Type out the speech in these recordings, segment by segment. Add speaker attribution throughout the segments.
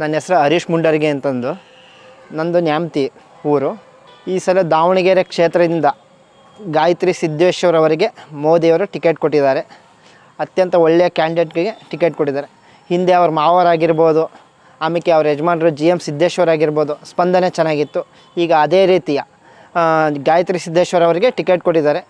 Speaker 1: ನನ್ನ ಹೆಸರು ಹರೀಶ್ ಮುಂಡರ್ಗೆ ಅಂತಂದು. ನಂದು ನ್ಯಾಮ್ತಿ ಊರು. ಈ ಸಲ ದಾವಣಗೆರೆ ಕ್ಷೇತ್ರದಿಂದ ಗಾಯತ್ರಿ ಸಿದ್ದೇಶ್ವರ್ ಅವರಿಗೆ ಮೋದಿಯವರು ಟಿಕೆಟ್ ಕೊಟ್ಟಿದ್ದಾರೆ. ಅತ್ಯಂತ ಒಳ್ಳೆಯ ಕ್ಯಾಂಡಿಡೇಟ್ಗೆ ಟಿಕೆಟ್ ಕೊಟ್ಟಿದ್ದಾರೆ. ಹಿಂದೆ ಅವ್ರ ಮಾವರಾಗಿರ್ಬೋದು ಆಮೇಲೆ ಅವ್ರ ಯಜಮಾನರು ಜಿ ಎಂ ಸಿದ್ದೇಶ್ವರ್ ಆಗಿರ್ಬೋದು, ಸ್ಪಂದನೆ ಚೆನ್ನಾಗಿತ್ತು. ಈಗ ಅದೇ ರೀತಿಯ ಗಾಯತ್ರಿ ಸಿದ್ದೇಶ್ವರ್ ಅವರಿಗೆ ಟಿಕೆಟ್ ಕೊಟ್ಟಿದ್ದಾರೆ.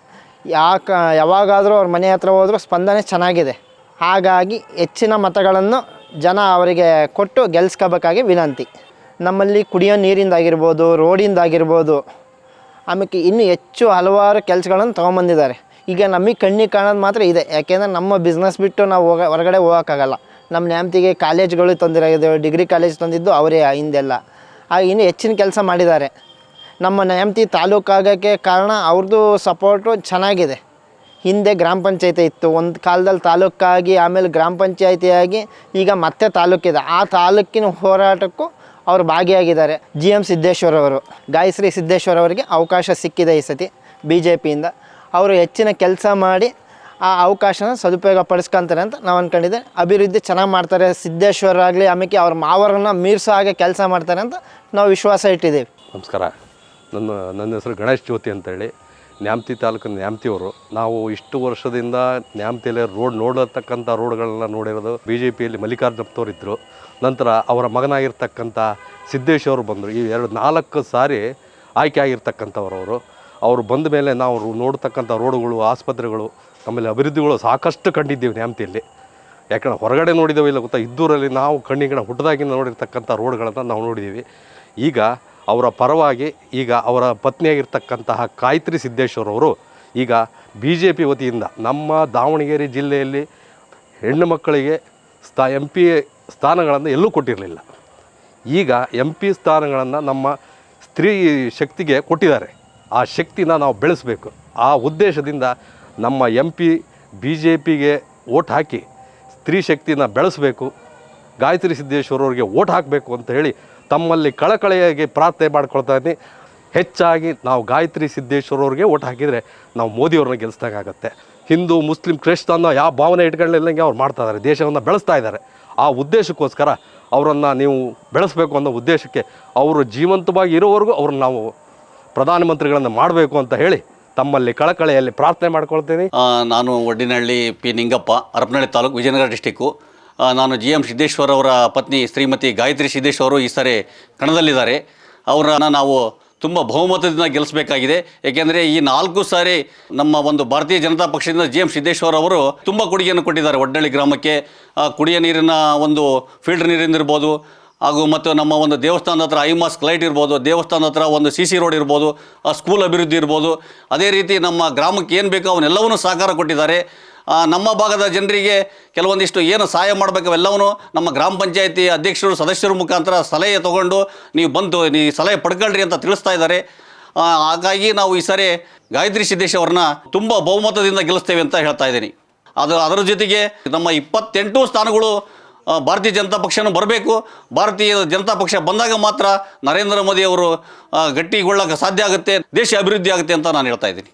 Speaker 1: ಯಾಕೆ, ಯಾವಾಗಾದರೂ ಅವ್ರ ಮನೆ ಹತ್ರ ಹೋದರೂ ಸ್ಪಂದನೆ ಚೆನ್ನಾಗಿದೆ. ಹಾಗಾಗಿ ಹೆಚ್ಚಿನ ಮತಗಳನ್ನು ಜನ ಅವರಿಗೆ ಕೊಟ್ಟು ಗೆಲ್ಸ್ಕೋಬೇಕಾಗಿ ವಿನಂತಿ. ನಮ್ಮಲ್ಲಿ ಕುಡಿಯೋ ನೀರಿಂದಾಗಿರ್ಬೋದು, ರೋಡಿಂದಾಗಿರ್ಬೋದು ಆಮೇಲೆ ಇನ್ನೂ ಹೆಚ್ಚು ಹಲವಾರು ಕೆಲಸಗಳನ್ನು ತೊಗೊಂಬಂದಿದ್ದಾರೆ. ಈಗ ನಮಗೆ ಕಣ್ಣಿಗೆ ಕಾಣೋದು ಮಾತ್ರ ಇದೆ. ಯಾಕೆಂದರೆ ನಮ್ಮ ಬಿಸ್ನೆಸ್ ಬಿಟ್ಟು ನಾವು ಹೋಗ, ಹೊರಗಡೆ ಹೋಗೋಕ್ಕಾಗಲ್ಲ. ನಮ್ಮ ನ್ಯಾಮ್ತಿಗೆ ಕಾಲೇಜ್ಗಳು ತೊಂದರೆ ಡಿಗ್ರಿ ಕಾಲೇಜ್ ತಂದಿದ್ದು ಅವರೇ, ಹಿಂದೆಲ್ಲ. ಆಗ ಇನ್ನೂ ಹೆಚ್ಚಿನ ಕೆಲಸ ಮಾಡಿದ್ದಾರೆ. ನಮ್ಮ ನ್ಯಾಮ್ತಿ ತಾಲೂಕಾಗೋಕ್ಕೆ ಕಾರಣ ಅವ್ರದ್ದು ಸಪೋರ್ಟು ಚೆನ್ನಾಗಿದೆ. ಹಿಂದೆ ಗ್ರಾಮ ಪಂಚಾಯತಿ ಇತ್ತು. ಒಂದು ಕಾಲದಲ್ಲಿ ತಾಲೂಕಾಗಿ, ಆಮೇಲೆ ಗ್ರಾಮ ಪಂಚಾಯತಿ ಆಗಿ ಈಗ ಮತ್ತೆ ತಾಲೂಕಿದೆ. ಆ ತಾಲೂಕಿನ ಹೋರಾಟಕ್ಕೂ ಅವರು ಭಾಗಿಯಾಗಿದ್ದಾರೆ. ಜಿ ಎಂ ಸಿದ್ದೇಶ್ವರ್ ಅವರು. ಗಾಯಶ್ರೀ ಸಿದ್ದೇಶ್ವರ ಅವರಿಗೆ ಅವಕಾಶ ಸಿಕ್ಕಿದೆ ಈ ಸತಿ ಬಿ ಜೆ ಪಿಯಿಂದ ಅವರು ಹೆಚ್ಚಿನ ಕೆಲಸ ಮಾಡಿ ಆ ಅವಕಾಶನ ಸದುಪಯೋಗ ಪಡಿಸ್ಕೊಂತಾರೆ ಅಂತ ನಾವು ಅಂದ್ಕೊಂಡಿದ್ದೆ ಅಭಿವೃದ್ಧಿ ಚೆನ್ನಾಗಿ ಮಾಡ್ತಾರೆ. ಸಿದ್ದೇಶ್ವರ ಆಗಲಿ ಆಮೇಲೆ ಅವ್ರ ಮಾವರನ್ನ ಮೀರಿಸೋ ಹಾಗೆ ಕೆಲಸ ಮಾಡ್ತಾರೆ ಅಂತ ನಾವು ವಿಶ್ವಾಸ ಇಟ್ಟಿದ್ದೀವಿ.
Speaker 2: ನಮಸ್ಕಾರ. ನನ್ನ ನನ್ನ ಹೆಸರು ಗಣೇಶ್ ಜ್ಯೋತಿ ಅಂತೇಳಿ. ನ್ಯಾಮ್ತಿ ತಾಲೂಕಿನ ನ್ಯಾಮತಿಯವರು, ನಾವು ಇಷ್ಟು ವರ್ಷದಿಂದ ನ್ಯಾಮ್ತಿಯಲ್ಲಿ ರೋಡ್ ನೋಡತಕ್ಕಂಥ ರೋಡ್ಗಳನ್ನ ನೋಡಿರೋದು ಬಿ ಜೆ ಪಿಯಲ್ಲಿ ಮಲ್ಲಿಕಾರ್ಜುನಪ್ಪನವ್ರು ಇದ್ದರು ನಂತರ ಅವರ ಮಗನಾಗಿರ್ತಕ್ಕಂಥ ಸಿದ್ದೇಶ್ವರು ಬಂದರು. ಈ ಎರಡು ನಾಲ್ಕು ಸಾರಿ ಆಯ್ಕೆ ಆಗಿರ್ತಕ್ಕಂಥವ್ರು ಅವರು. ಅವರು ಬಂದ ಮೇಲೆ ನಾವು ನೋಡ್ತಕ್ಕಂಥ ರೋಡುಗಳು, ಆಸ್ಪತ್ರೆಗಳು ಆಮೇಲೆ ಅಭಿವೃದ್ಧಿಗಳು ಸಾಕಷ್ಟು ಕಂಡಿದ್ದೀವಿ ನ್ಯಾಮ್ತಿಯಲ್ಲಿ. ಯಾಕಂದ್ರೆ ಹೊರಗಡೆ ನೋಡಿದ್ದೇವೆ ಇಲ್ಲ ಗೊತ್ತಾ, ಇದ್ದೂರಲ್ಲಿ ನಾವು ಕಣ್ಣಿಗೆ ಹುಟ್ಟದಾಗಿಂದ ನೋಡಿರ್ತಕ್ಕಂಥ ರೋಡ್ಗಳನ್ನು ನಾವು ನೋಡಿದ್ದೀವಿ. ಈಗ ಅವರ ಪರವಾಗಿ ಈಗ ಅವರ ಪತ್ನಿಯಾಗಿರ್ತಕ್ಕಂತಹ ಕಾಯತ್ರಿ ಸಿದ್ದೇಶ್ವರವರು ಈಗ ಬಿ ಜೆ ಪಿ ವತಿಯಿಂದ ನಮ್ಮ ದಾವಣಗೆರೆ ಜಿಲ್ಲೆಯಲ್ಲಿ ಹೆಣ್ಣು ಮಕ್ಕಳಿಗೆ ಸ್ಥಾ ಎಂ ಪಿ ಸ್ಥಾನಗಳನ್ನು ಎಲ್ಲೂ ಕೊಟ್ಟಿರಲಿಲ್ಲ. ಈಗ ಎಂ ಪಿ ಸ್ಥಾನಗಳನ್ನು ನಮ್ಮ ಸ್ತ್ರೀ ಶಕ್ತಿಗೆ ಕೊಟ್ಟಿದ್ದಾರೆ. ಆ ಶಕ್ತಿನ ನಾವು ಬೆಳೆಸಬೇಕು. ಆ ಉದ್ದೇಶದಿಂದ ನಮ್ಮ ಎಂ ಪಿ ಬಿ ಜೆ ಪಿಗೆ ಓಟ್ ಹಾಕಿ ಸ್ತ್ರೀ ಶಕ್ತಿನ ಬೆಳೆಸಬೇಕು. ಗಾಯತ್ರಿ ಸಿದ್ದೇಶ್ವರ ಅವರಿಗೆ ಓಟ್ ಹಾಕಬೇಕು ಅಂತ ಹೇಳಿ ತಮ್ಮಲ್ಲಿ ಕಳಕಳಿಯಾಗಿ ಪ್ರಾರ್ಥನೆ ಮಾಡ್ಕೊಳ್ತಾ ಇದ್ದೀನಿ ಹೆಚ್ಚಾಗಿ ನಾವು ಗಾಯತ್ರಿ ಸಿದ್ದೇಶ್ವರ ಅವ್ರಿಗೆ ಓಟ್ ಹಾಕಿದರೆ ನಾವು ಮೋದಿಯವ್ರನ್ನ ಗೆಲ್ಲಿಸ್ದಂಗಾಗತ್ತೆ ಹಿಂದೂ, ಮುಸ್ಲಿಂ ಕ್ರಿಸ್ತನ್ನ ಯಾವ ಭಾವನೆ ಇಟ್ಕೊಳ್ಳಿಲ್ಲಂಗೆ ಅವ್ರು ಮಾಡ್ತಾ ಇದ್ದಾರೆ ದೇಶವನ್ನು ಬೆಳೆಸ್ತಾ ಇದ್ದಾರೆ ಆ ಉದ್ದೇಶಕ್ಕೋಸ್ಕರ ಅವರನ್ನು ನೀವು ಬೆಳೆಸಬೇಕು ಅನ್ನೋ ಉದ್ದೇಶಕ್ಕೆ ಅವರು ಜೀವಂತವಾಗಿ ಇರೋವರೆಗೂ ಅವ್ರನ್ನ ನಾವು ಪ್ರಧಾನಮಂತ್ರಿಗಳನ್ನು ಮಾಡಬೇಕು ಅಂತ ಹೇಳಿ ತಮ್ಮಲ್ಲಿ ಕಳಕಳೆಯಲ್ಲಿ ಪ್ರಾರ್ಥನೆ ಮಾಡ್ಕೊಳ್ತೀನಿ.
Speaker 3: ನಾನು ಒಡ್ಡಿನಹಳ್ಳಿ ಪಿ ನಿಂಗಪ್ಪ ಹರಪನಹಳ್ಳಿ ತಾಲೂಕು ವಿಜಯನಗರ ಡಿಸ್ಟಿಕ್ಕು ನಾನು ಜಿ ಎಂ ಸಿದ್ದೇಶ್ವರ್ ಅವರ ಪತ್ನಿ ಶ್ರೀಮತಿ ಗಾಯತ್ರಿ ಸಿದ್ದೇಶ್ವರ್ ಅವರು ಈ ಸಾರಿ ಕಣದಲ್ಲಿದ್ದಾರೆ. ಅವರನ್ನು ನಾವು ತುಂಬ ಬಹುಮತದಿಂದ ಗೆಲ್ಲಿಸಬೇಕಾಗಿದೆ ಏಕೆಂದರೆ ಈ ನಾಲ್ಕು ಸಾರಿ ನಮ್ಮ ಒಂದು ಭಾರತೀಯ ಜನತಾ ಪಕ್ಷದಿಂದ ಜಿ ಎಂ ಸಿದ್ದೇಶ್ವರ್ ಅವರು ತುಂಬ ಕೊಡುಗೆಯನ್ನು ಕೊಟ್ಟಿದ್ದಾರೆ. ಒಡ್ಡಳ್ಳಿ ಗ್ರಾಮಕ್ಕೆ ಕುಡಿಯ ನೀರಿನ ಒಂದು ಫಿಲ್ಟರ್ ನೀರಿಂದ ಇರ್ಬೋದು ಹಾಗೂ ಮತ್ತು ನಮ್ಮ ಒಂದು ದೇವಸ್ಥಾನದ ಹತ್ರ ಮಾಸ್ಕ್ ಲೈಟ್ ಇರ್ಬೋದು, ದೇವಸ್ಥಾನದ ಹತ್ರ ಒಂದು ಸಿ ಸಿ ರೋಡ್ ಇರ್ಬೋದು ಸ್ಕೂಲ್ ಅಭಿವೃದ್ಧಿ ಇರ್ಬೋದು. ಅದೇ ರೀತಿ ನಮ್ಮ ಗ್ರಾಮಕ್ಕೆ ಏನು ಬೇಕೋ ಅವನ್ನೆಲ್ಲವನ್ನೂ ಸಹಕಾರ ಕೊಟ್ಟಿದ್ದಾರೆ. ನಮ್ಮ ಭಾಗದ ಜನರಿಗೆ ಕೆಲವೊಂದಿಷ್ಟು ಏನು ಸಹಾಯ ಮಾಡಬೇಕು ಅವೆಲ್ಲವನ್ನು ನಮ್ಮ ಗ್ರಾಮ ಪಂಚಾಯತಿ ಅಧ್ಯಕ್ಷರು, ಸದಸ್ಯರ ಮುಖಾಂತರ ಸಲಹೆ ತಗೊಂಡು ನೀವು ಬಂದು ನೀವು ಸಲಹೆ ಪಡ್ಕೊಳ್ರಿ ಅಂತ ತಿಳಿಸ್ತಾ ಇದ್ದಾರೆ. ಹಾಗಾಗಿ ನಾವು ಈ ಸಾರಿ ಗಾಯತ್ರಿ ಸಿದ್ದೇಶ್ ಅವ್ರನ್ನ ತುಂಬ ಬಹುಮತದಿಂದ ಗೆಲ್ಲಿಸ್ತೇವೆ ಅಂತ ಹೇಳ್ತಾ ಇದ್ದೀನಿ. ಅದು, ಅದರ ಜೊತೆಗೆ ನಮ್ಮ ಇಪ್ಪತ್ತೆಂಟು ಸ್ಥಾನಗಳು ಭಾರತೀಯ ಜನತಾ ಪಕ್ಷನೂ ಬರಬೇಕು. ಭಾರತೀಯ ಜನತಾ ಪಕ್ಷ ಬಂದಾಗ ಮಾತ್ರ ನರೇಂದ್ರ ಮೋದಿ ಅವರು ಗಟ್ಟಿಗೊಳ್ಳಕ್ಕೆ ಸಾಧ್ಯ ಆಗುತ್ತೆ, ದೇಶ ಅಭಿವೃದ್ಧಿ ಆಗುತ್ತೆ ಅಂತ ನಾನು ಹೇಳ್ತಾ ಇದ್ದೀನಿ.